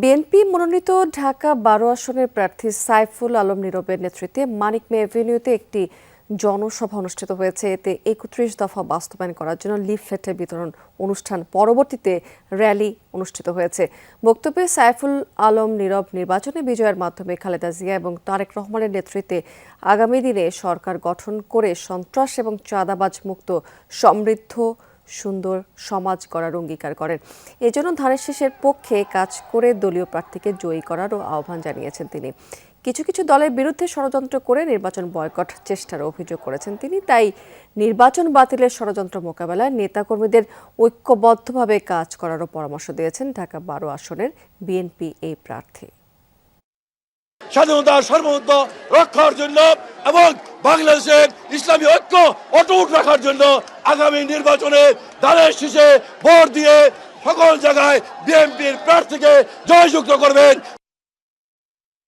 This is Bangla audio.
বিএনপি মনোনীত ঢাকা বারো আসনের প্রার্থী সাইফুল আলম নীরবের নেতৃত্বে মানিক মে এভিনিউতে একটি জনসভা অনুষ্ঠিত হয়েছে। এতে একত্রিশ দফা বাস্তবায়ন করার জন্য লিফলেটের বিতরণ অনুষ্ঠান পরবর্তীতে র্যালি অনুষ্ঠিত হয়েছে। বক্তব্যে সাইফুল আলম নীরব নির্বাচনে বিজয়ের মাধ্যমে খালেদা জিয়া এবং তারেক রহমানের নেতৃত্বে আগামী দিনে সরকার গঠন করে সন্ত্রাস এবং চাঁদাবাজ মুক্ত সমৃদ্ধ সুন্দর সমাজ গড়ার অঙ্গীকার করেন। এজন্য ধানের শীষের পক্ষে কাজ করে দলীয় প্রার্থীকে জয়ী করারও আহ্বান জানিয়েছেন তিনি। কিছু কিছু দলের বিরুদ্ধে ষড়যন্ত্র করে নির্বাচন বয়কট চেষ্টার অভিযোগ করেছেন তিনি। তাই নির্বাচন বাতিলের ষড়যন্ত্র মোকাবেলায় নেতাকর্মীদের ঐক্যবদ্ধভাবে কাজ করারও পরামর্শ দিয়েছেন ঢাকা বারো আসনের বিএনপি এই প্রার্থী। স্বাধীনতা, সার্বভৌমত্ব রক্ষার জন্য এবং বাংলাদেশের ইসলামী ঐক্য অটুট রাখার জন্য আগামী নির্বাচনে দানের শীষে ভোট দিয়ে সকল জায়গায় বিএনপির প্রার্থীকে জয়যুক্ত করবেন।